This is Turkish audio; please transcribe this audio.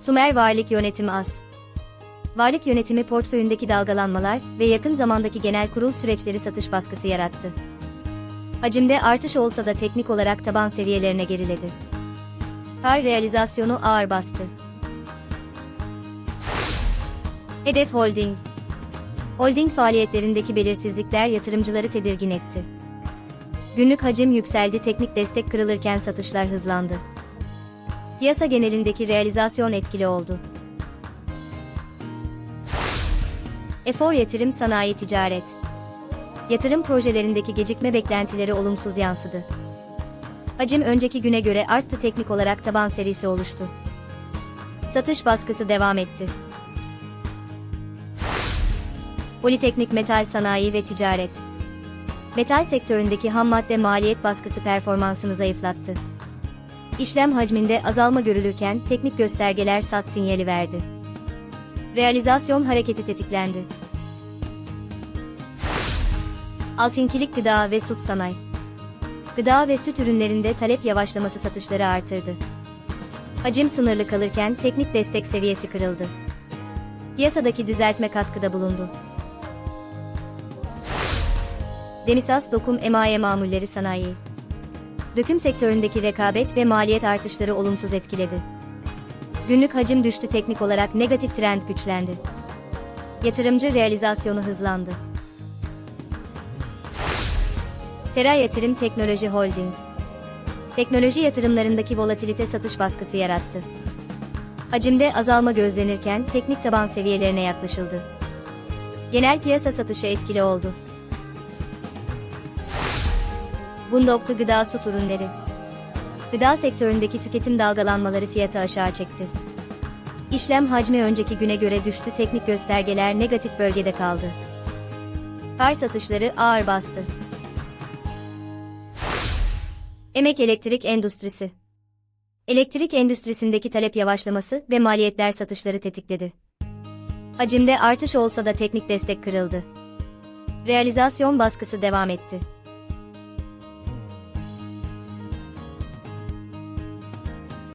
Sumer Varlık Yönetimi Az. Varlık yönetimi portföyündeki dalgalanmalar ve yakın zamandaki genel kurul süreçleri satış baskısı yarattı. Hacimde artış olsa da teknik olarak taban seviyelerine geriledi. Kar realizasyonu ağır bastı. Hedef Holding Holding faaliyetlerindeki belirsizlikler yatırımcıları tedirgin etti. Günlük hacim yükseldi, teknik destek kırılırken satışlar hızlandı. Piyasa genelindeki realizasyon etkili oldu. Efor Yatırım Sanayi Ticaret Yatırım projelerindeki gecikme beklentileri olumsuz yansıdı. Hacim önceki güne göre arttı teknik olarak taban serisi oluştu. Satış baskısı devam etti. Politeknik Metal Sanayi ve Ticaret Metal sektöründeki ham madde maliyet baskısı performansını zayıflattı. İşlem hacminde azalma görülürken teknik göstergeler sat sinyali verdi. Realizasyon hareketi tetiklendi. Altınkilik gıda ve süt sanayi. Gıda ve süt ürünlerinde talep yavaşlaması satışları artırdı. Hacim sınırlı kalırken teknik destek seviyesi kırıldı. Piyasadaki düzeltme katkıda bulundu. Demisas Dokum Emaye Mamulleri Sanayi Döküm sektöründeki rekabet ve maliyet artışları olumsuz etkiledi. Günlük hacim düştü teknik olarak negatif trend güçlendi. Yatırımcı realizasyonu hızlandı. Tera Yatırım Teknoloji Holding Teknoloji yatırımlarındaki volatilite satış baskısı yarattı. Hacimde azalma gözlenirken teknik taban seviyelerine yaklaşıldı. Genel piyasa satışı etkili oldu. Bundoklu Gıda Süt Ürünleri Gıda sektöründeki tüketim dalgalanmaları fiyatı aşağı çekti. İşlem hacmi önceki güne göre düştü teknik göstergeler negatif bölgede kaldı. Kar satışları ağır bastı. Emek Elektrik Endüstrisi Elektrik endüstrisindeki talep yavaşlaması ve maliyetler satışları tetikledi. Hacimde artış olsa da teknik destek kırıldı. Realizasyon baskısı devam etti.